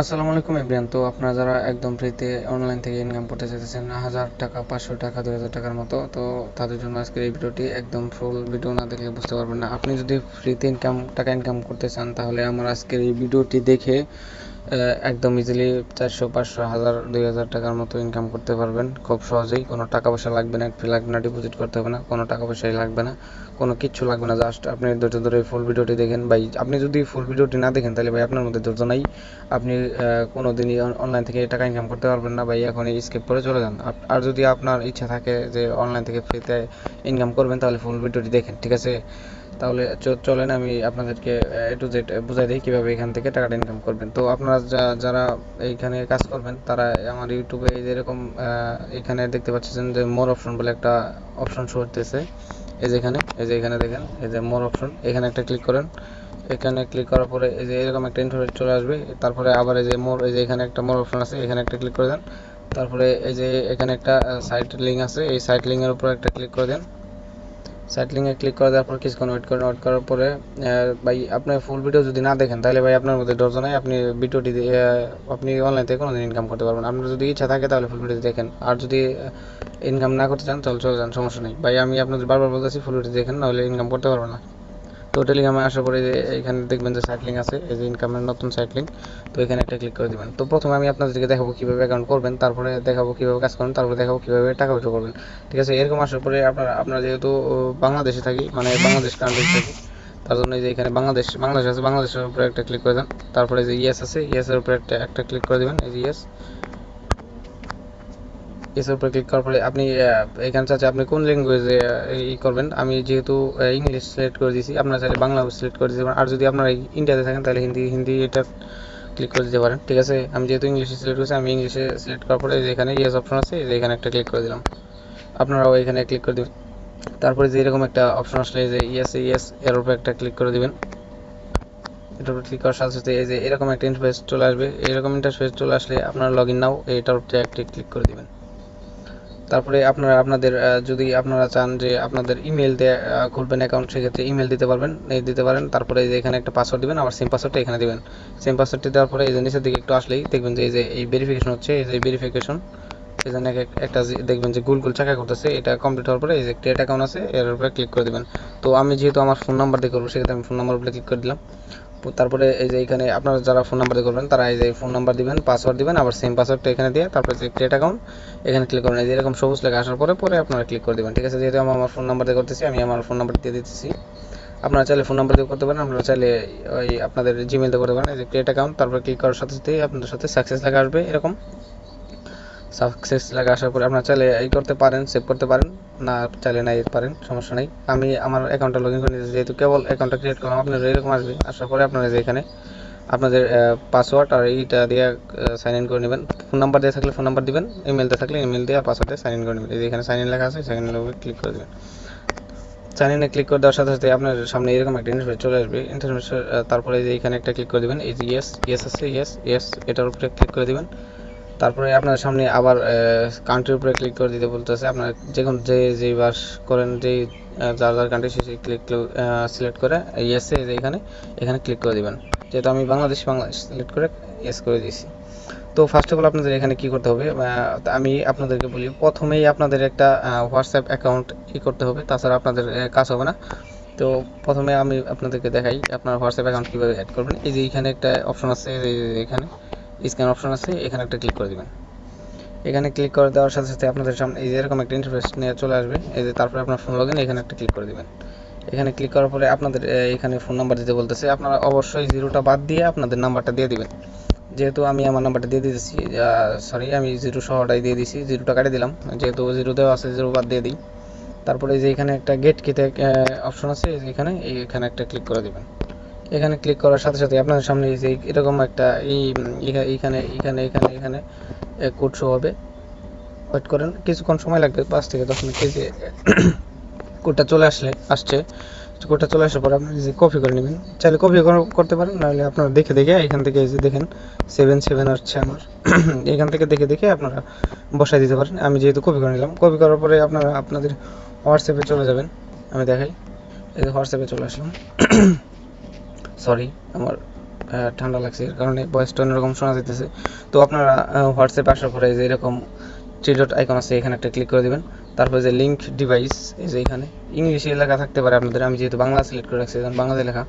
আসসালামু আলাইকুম এভরিয়ান তো আপনারা যারা একদম ফ্রিতে অনলাইন থেকে ইনকাম করতে চাইতেছেন, হাজার টাকা, পাঁচশো টাকা, দুই হাজার টাকার মতো, তো তাদের জন্য আজকের এই ভিডিওটি একদম ফুল ভিডিও না দেখলে বুঝতে পারবেন না। আপনি যদি ফ্রিতে ইনকাম টাকা ইনকাম করতে চান, তাহলে আমার আজকের এই ভিডিওটি দেখে একদম ইজিলি চারশো, পাঁচশো, হাজার, দুই হাজার টাকার মতো ইনকাম করতে পারবেন। খুব সহজেই কোনো টাকা পয়সা লাগবে না ফি লাগবে না ডিপোজিট করতে হবে না, কোনো টাকা পয়সাই লাগবে না, কোনো কিচ্ছু লাগবে না। জাস্ট আপনি ধৈর্য ধরে ফুল ভিডিওটি দেখেন। ভাই, আপনি যদি ফুল ভিডিওটি না দেখেন, তাহলে ভাই আপনার মধ্যে ধৈর্য নাই। আপনি কোনো দিনই অনলাইন থেকে টাকা ইনকাম করতে পারবেন না। ভাই এখনই স্কিপ করে চলে যান। আর যদি আপনার ইচ্ছা থাকে যে অনলাইন থেকে ফ্রিতে ইনকাম করবেন, তাহলে ফুল ভিডিওটি দেখেন, ঠিক আছে? তাহলে চলেন আমি আপনাদেরকে এ টু জেড বুঝাই দিই কীভাবে এখান থেকে টাকাটা ইনকাম করবেন। তো আপনারা যারা এইখানে কাজ করবেন তারা আমার ইউটিউবে এই যে এরকম আহ, এখানে দেখতে পাচ্ছেন যে মোর অপশন বলে একটা অপশন শো হতেছে এই যে এখানে এই যে এখানে দেখেন এই যে মোর অপশন এখানে একটা ক্লিক করেন। এখানে ক্লিক করার পরে এই যে এরকম একটা ইন্টারফেস চলে আসবে তারপরে আবার এই যে মোর এই যে এখানে একটা মোর অপশন আছে এখানে একটা ক্লিক করে দেন। তারপরে এই যে এখানে একটা সাইট লিঙ্ক আছে এই সাইট লিঙ্কের উপর একটা ক্লিক করে দেন। সাইট লিঙ্কে ক্লিক করে দেওয়ার পর কিছুক্ষণ ওয়েট করেন ওয়েট করার পরে ভাই আপনার ফুল ভিডিও যদি না দেখেন, তাহলে ভাই আপনার মধ্যে ডজন নাই, আপনি ভিডিওটি আপনি অনলাইন থেকে কোনোদিন ইনকাম করতে পারবেন আপনার যদি ইচ্ছা থাকে তাহলে ফুল ভিডিও দেখেন। আর যদি ইনকাম না করতে চান, তাহলে চলে যান, সমস্যা নেই। ভাই, আমি আপনাদের বারবার বলতেছি ফুল ভিডিও দেখেন, নাহলে ইনকাম করতে পারবেন না। তো টেলিগ্রামে আসার পরে যে এখানে দেখবেন যে সাইট লিঙ্ক আছে, এই যে ইনকামের নতুন সাইট লিঙ্ক তো এখানে একটা ক্লিক করে দিবেন। তো প্রথমে আমি আপনাদেরকে দেখাবো কীভাবে অ্যাকাউন্ট করবেন, তারপরে দেখাবো কীভাবে কাজ করবেন, তারপরে দেখাবো কীভাবে টাকা উইথড্র করবেন। ঠিক আছে? এরকম আসার পরে আপনারা আপনারা যেহেতু বাংলাদেশে থাকি মানে বাংলাদেশ কান্ট্রি থাকি, তার জন্য যে এখানে বাংলাদেশ বাংলাদেশ আছে, বাংলাদেশের উপরে একটা ক্লিক করে দেন। তারপরে যে ইয়েস আছে ইয়েসের উপরে একটা একটা ক্লিক করে দিবেন, এই যে ইয়েস ইয়েসের উপরে ক্লিক করার পরে আপনি এখানে চাচ্ছে আপনি কোন ল্যাঙ্গুয়েজে ই করবেন? আমি যেহেতু ইংলিশ সিলেক্ট করে দিয়েছি, আপনারা চাইলে বাংলা সিলেক্ট করে দিতে পারেন। আর যদি আপনারা ইন্ডিয়াতে থাকেন, তাহলে হিন্দি হিন্দি এটা ক্লিক করে দিতে পারেন, ঠিক আছে? আমি যেহেতু ইংলিশে সিলেক্ট করেছি, আমি ইংলিশে সিলেক্ট করার পরে এখানে ইয়েস অপশন আছে এখানে একটা ক্লিক করে দিলাম। আপনারাও এখানে ক্লিক করে দেবেন। তারপরে যে এরকম একটা অপশন আসলে যে ইয়েস ইয়েস এর উপরে একটা ক্লিক করে দিবেন। এটার উপর ক্লিক করার সাথে সাথে এই যে এরকম একটা ইন্টারফেস চলে আসবে। এরকম ইন্টারফেস চলে আসলে আপনারা লগ ইন নাও এটার উপরে একটা ক্লিক করে দিবেন। তারপরে আপনারা, আপনাদের যদি আপনারা চান যে আপনাদের ইমেল দিয়ে খুলবেন অ্যাকাউন্ট সেক্ষেত্রে ইমেল দিতে পারবেন, এই দিতে পারেন। তারপরে এই যে এখানে একটা পাসওয়ার্ড দিবেন, আবার সেম পাসওয়ার্ডটা এখানে দিবেন। সেম পাসওয়ার্ডটি দেওয়ার পরে এই যে নিচের দিকে একটু আসলেই দেখবেন যে এই যে, এই ভেরিফিকেশন হচ্ছে, এই যে ভেরিফিকেশন এখানে এক- একটা দেখবেন যে গুল গুল চাকা করতেছে, এটা কমপ্লিট হওয়ার পরে এই যে ক্রিয়েট অ্যাকাউন্ট আছে, এর উপরে ক্লিক করে দিবেন। তো আমি যেহেতু আমার ফোন নাম্বার দিয়ে করব, সেক্ষেত্রে আমি ফোন নাম্বার উপরে ক্লিক করে দিলাম। তারপরে এই যে এখানে আপনারা যারা ফোন নাম্বার দিয়ে করবেন, তারা এই যে ফোন নাম্বার দিবেন পাসওয়ার্ড দিবেন, আবার সেম পাসওয়ার্ডটা এখানে দিয়ে তারপরে যে ক্রিয়েট অ্যাকাউন্ট এখানে ক্লিক করবেন। এই যে এরকম সবুজ লেখা আসার পরে পরে আপনারা ক্লিক করে দিবেন। ঠিক আছে, যেহেতু আমি আমার ফোন নাম্বার দিয়ে করতেছি, আমি আমার ফোন নাম্বার দিয়ে দিতেছি। আপনারা চাইলে ফোন নাম্বার দিয়ে করতে পারেন, আপনারা চাইলে ওই আপনাদের জিমেল দিয়ে করতে পারেন। এই যে ক্রিয়েট অ্যাকাউন্ট তারপরে ক্লিক করার সাথে সাথেই আপনাদের সাথে সাকসেস লেখা আসবে, এরকম। সাকসেস লেখা আসার পরে আপনারা চাইলে এই করতে পারেন সেভ করতে পারেন। না চাইলে নাই পারেন, সমস্যা নেই। আমি আমার অ্যাকাউন্টটা লগ ইন করে নিয়েছি যেহেতু কেবল অ্যাকাউন্টটা ক্রিয়েট করলাম আপনার এরকম আসবে আসার পরে আপনারা যে এখানে আপনাদের পাসওয়ার্ড আর এইটা দিয়ে সাইন ইন করে নেবেন। ফোন নাম্বার দিয়ে থাকলে ফোন নাম্বার দিবেন ইমেল দিয়ে থাকলে ইমেল দিয়ে পাসওয়ার্ড দিয়ে সাইন ইন করে নেবেন। এখানে সাইন ইন লেখা আছে সাইন ইন ক্লিক করে দেবেন। সাইন ইনে ক্লিক করে দেওয়ার সাথে সাথে আপনার সামনে এরকম একটা ইন্টারফেস চলে আসবে। ইন্টারফেস তারপরে যে এখানে একটা ক্লিক করে দিবেন, এই যে ইয়েস ইয়েস আছে ইয়েস ইয়েস এটার উপরে ক্লিক করে দিবেন। তারপরে আপনার সামনে আবার কান্ট্রির উপরে ক্লিক করে দিতে বলতেছে। আপনার যে কোনো যে যেই বাস করেন যেই যার যার কান্ট্রি সে ক্লিক সিলেক্ট করে ইয়েসে এখানে এখানে ক্লিক করে দিবেন। যেহেতু আমি বাংলাদেশ বাংলাদেশ সিলেক্ট করে ইয়েস করে দিয়েছি। তো ফার্স্ট অফ অল আপনাদের এখানে কি করতে হবে? আমি আপনাদেরকে বলি, প্রথমেই আপনাদের একটা হোয়াটসঅ্যাপ অ্যাকাউন্ট ই করতে হবে। তাছাড়া আপনাদের কাজ হবে না। তো প্রথমে আমি আপনাদেরকে দেখাই, আপনার হোয়াটসঅ্যাপ অ্যাকাউন্ট কীভাবে অ্যাড করবেন। এই যে এখানে একটা অপশন আছে এখানে। স্ক্যান অপশন আছে, এখানে একটা ক্লিক করে দিবেন। এখানে ক্লিক করে দেওয়ার সাথে সাথে আপনাদের সামনে এই যে এরকম একটা ইন্টারফেস নিয়ে চলে আসবে, এই যে তারপরে আপনার ফোন লগইন এখানে একটা ক্লিক করে দিবেন। এখানে ক্লিক করার পরে আপনাদের এখানে ফোন নাম্বার দিতে বলতেছে, আপনারা অবশ্যই জিরোটা বাদ দিয়ে আপনাদের নাম্বারটা দিয়ে দিবেন। যেহেতু আমি আমার নাম্বারটা দিয়ে দিতেছি সরি আমি জিরো সহটাই দিয়ে দিছি, জিরোটা কাটিয়ে দিলাম, যেহেতু জিরো দেওয়া আছে, জিরো বাদ দিয়ে দিই। তারপরে যে এখানে একটা গেট কিতে অপশন আছে, এখানে এখানে একটা ক্লিক করে দিবেন। এখানে ক্লিক করার সাথে সাথে আপনাদের সামনে এরকম একটা এইখানে এখানে এখানে এখানে কোড শো হবে। ওয়েট করেন, কিছুক্ষণ সময় লাগবে, পাঁচ থেকে দশ মিনিট। যে কোডটা চলে আসলে, আসছে। কোডটা চলে আসার পর আপনি যে কপি করে নেবেন। চাইলে কপি করতে পারেন, নাহলে আপনারা দেখে দেখে এখান থেকে যে দেখেন সেভেন সেভেন আসছে আমার। এখান থেকে দেখে দেখে আপনারা বসাই দিতে পারেন। আমি যেহেতু কপি করে নিলাম কপি করার পরে আপনারা, আপনাদের হোয়াটসঅ্যাপে চলে যাবেন। আমি দেখাই। এই হোয়াটসঅ্যাপে চলে আসলাম। সরি আমার ঠান্ডা লাগছে, এর কারণে ভয়েসটা অন্যরকম শোনা যেতেছে তো আপনারা হোয়াটসঅ্যাপ আসার পরে যে এরকম থ্রি ডট আইকন আছে, এখানে একটা ক্লিক করে দিবেন। তারপরে যে লিঙ্ক ডিভাইস এই যে এখানে, ইংলিশে লেখা থাকতে পারে আপনাদের, আমি যেহেতু বাংলা সিলেক্ট করে রাখছি এখানে বাংলাতে লেখা।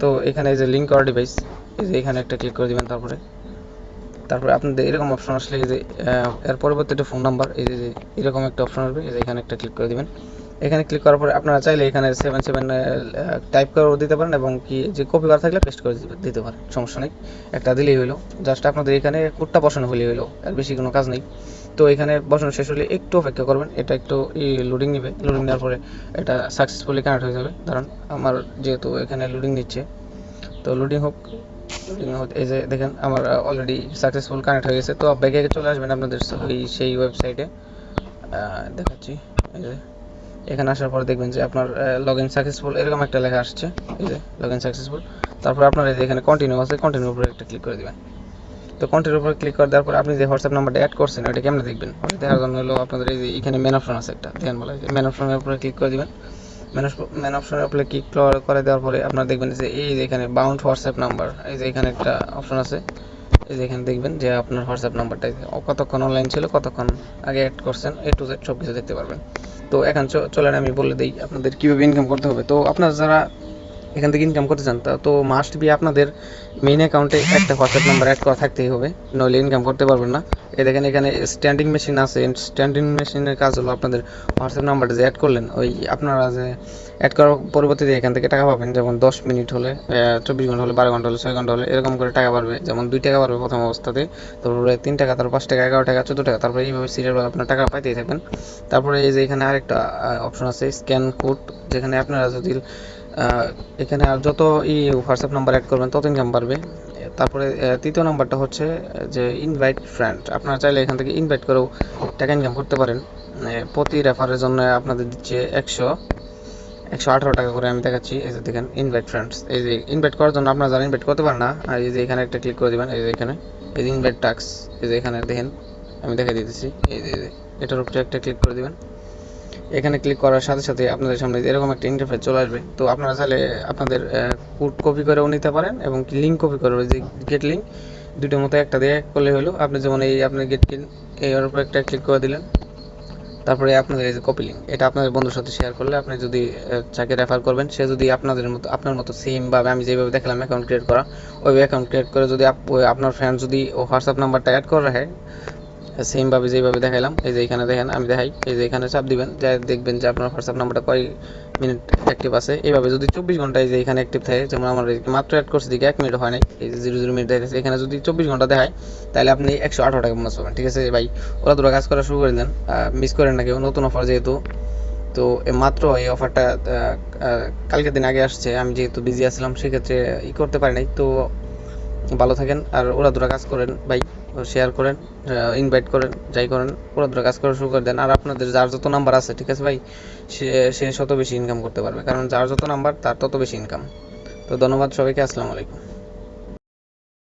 তো এখানে এই যে লিঙ্ক অর ডিভাইস এই যে এখানে একটা ক্লিক করে দিবেন তারপরে। তারপরে আপনাদের এরকম অপশন আসলে এই যে এর পরবর্তী একটা ফোন নাম্বার এই যে এরকম একটা অপশন আসবে, এই যে এখানে একটা ক্লিক করে দিবেন। এখানে ক্লিক করার পরে আপনারা চাইলে এখানে সেভেন সেভেন টাইপ করেও দিতে পারেন এবং কি যে কপি করা থাকলে পেস্ট করে দিতে- পারেন, সমস্যা নেই। একটা দিলেই হলো। জাস্ট আপনাদের এখানে কোডটা বসানো হলেই হলো, আর বেশি কোনো কাজ নেই। তো এখানে বসানো শেষ হলে একটু অপেক্ষা করবেন, এটা একটু লোডিং নেবে। লোডিং নেওয়ার পরে এটা সাকসেসফুলি কানেক্ট হয়ে যাবে। কারণ আমার যেহেতু এখানে লোডিং নিচ্ছে, তো লোডিং হোক এই যে দেখেন আমার অলরেডি সাকসেসফুল কানেক্ট হয়ে গেছে। তো ব্যাগে চলে আসবেন আপনাদের ওই সেই ওয়েবসাইটে দেখাচ্ছি, এই যে। এখানে আসার পরে দেখবেন যে আপনার লগ ইন সাকসেসফুল এরকম একটা লেখা আসছে। এই যে লগ ইন সাকসেসফুল তারপর আপনার এই যে এখানে কন্টিনিউ আছে কন্টিনিউর উপরে একটা ক্লিক করে দিবেন। তো কন্টিনিউর উপরে ক্লিক করে দেওয়ার পর আপনি যে হোয়াটসঅ্যাপ নাম্বারটা অ্যাড করছেন এটা কেমনে দেখবেন? ওটা দেখার জন্য হলো আপনাদের এই যে এখানে মেন অপশন আছে একটা, দেখেন বলা মেন অপশনের উপরে ক্লিক করে দিবেন। মেন অপশনের উপরে ক্লিক করে দেওয়ার পরে আপনারা দেখবেন যে এই যে এখানে বাউন্ড হোয়াটসঅ্যাপ নাম্বার এই যে এখানে একটা অপশন আছে। এই যে এখানে দেখবেন যে আপনার হোয়াটসঅ্যাপ নাম্বারটা কতক্ষণ অনলাইন ছিল, কতক্ষণ আগে অ্যাড করছেন এ টু জেড সব কিছু দেখতে পারবেন। তো এখন চলেন আমি বলে দিই আপনাদের কীভাবে ইনকাম করতে হবে। তো আপনারা যারা এখান থেকে ইনকাম করতে চান, তা- মাস্ট বি আপনাদের মেইন অ্যাকাউন্টে একটা হোয়াটসঅ্যাপ নাম্বার অ্যাড করা থাকতেই হবে, নইলে ইনকাম করতে পারবেন না। এই দেখেন এখানে স্ট্যান্ডিং মেশিন আছে স্ট্যান্ডিং মেশিনের কাজ হলো আপনাদের হোয়াটসঅ্যাপ নাম্বারটা যে অ্যাড করলেন, ওই আপনারা যে অ্যাড করার পরবর্তীতে এখান থেকে টাকা পাবেন, যেমন দশ মিনিট হলে চব্বিশ ঘণ্টা হলে, বারো ঘণ্টা হলে, ছয় ঘণ্টা হলে, এরকম করে টাকা পারবে যেমন দুই টাকা পারবে প্রথম অবস্থাতে, তারপরে তিন টাকা, তারপর পাঁচ টাকা, এগারো টাকা, চোদ্দ টাকা, তারপরে এইভাবে সিরিয়াল আপনার টাকা পাইতেই থাকবেন। তারপরে এই যে এখানে আরেকটা অপশন আছে স্ক্যান কোড যেখানে আপনারা যদি এখানে আর যত ই হোয়াটসঅ্যাপ নাম্বার অ্যাড করবেন তত ইনকাম বাড়বে। তারপরে তৃতীয় নাম্বারটা হচ্ছে, যে ইনভাইট ফ্রেন্ড আপনারা চাইলে এখান থেকে ইনভাইট করেও টাকা ইনকাম করতে পারেন। প্রতি রেফারের জন্য আপনাদের দিচ্ছে একশো একশো আঠারো টাকা করে আমি দেখাচ্ছি। এই যে দেখেন ইনভাইট ফ্রেন্ডস এই যে ইনভাইট করার জন্য আপনারা যারা ইনভাইট করতে পারেন না, আর এই যে এখানে একটা ক্লিক করে দিবেন, এই যে এখানে, এই যে ইনভাইট টাক্স এই যে এখানে দেখেন, আমি দেখে দিতেছি। এই যে এটার উপরে একটা ক্লিক করে দিবেন। এখানে ক্লিক করার সাথে সাথে আপনাদের সামনে এরকম একটা ইন্টারফেস চলে আসবে। তো আপনারা চাইলে আপনাদের কোড কপি করেও নিতে পারেন এবং লিঙ্ক কপি করে যে গেট লিঙ্ক দুটোর মতো একটা দিয়ে করলে হলো, আপনি যেমন এই আপনার গেটের উপরে একটা ক্লিক করে দিলেন। তারপরে আপনাদের এই যে কপি লিঙ্ক এটা আপনাদের বন্ধুর সাথে শেয়ার করলে আপনি যদি যাকে রেফার করবেন, সে যদি আপনাদের মতো, আপনার মতো সেম ভাবে আমি যেভাবে দেখালাম অ্যাকাউন্ট ক্রিয়েট করা, ওই অ্যাকাউন্ট ক্রিয়েট করে যদি আপ- আপনার ফ্রেন্ড যদি হোয়াটসঅ্যাপ নাম্বারটা অ্যাড করে রাখে সেম ভাবে যেভাবে দেখাইলাম, এই যে এখানে দেখেন, আমি দেখাই, এই যে এখানে চাপ দিবেন, যা দেখবেন যে আপনার হোয়াটসঅ্যাপ নাম্বারটা কয় মিনিট অ্যাক্টিভ আছে। এইভাবে যদি চব্বিশ ঘন্টায় যে এখানে অ্যাক্টিভ থাকে, যেমন আমার মাত্র অ্যাড করছি দিকে এক মিনিট হয় নাই, এই যে জিরো জিরো মিনিট দেখাচ্ছে এখানে যদি চব্বিশ ঘণ্টা দেখায়, তাহলে আপনি একশো আঠারো টাকা বোনাস পাবেন, ঠিক আছে? ভাই, ওরা দুটো কাজ করা শুরু করে দেন মিস করেন না কেউ, নতুন অফার যেহেতু, তো মাত্র এই অফারটা কালকের দিন আগে আসছে, আমি যেহেতু বিজি আসলাম সেক্ষেত্রে ই করতে পারি নাই, তো ভালো থাকেন, আর ওরা দুরা কাজ করেন, ভাই শেয়ার করেন ইনভাইট করেন, যাই করেন পুরো ধরে কাজ করা শুরু করে দেন। আর আপনাদের যার যত নাম্বার আছে, ঠিক আছে ভাই, সে সে তত বেশি ইনকাম করতে পারবে। কারণ যার যত নাম্বার তার তত বেশি ইনকাম তো ধন্যবাদ সবাইকে, আসসালামু আলাইকুম।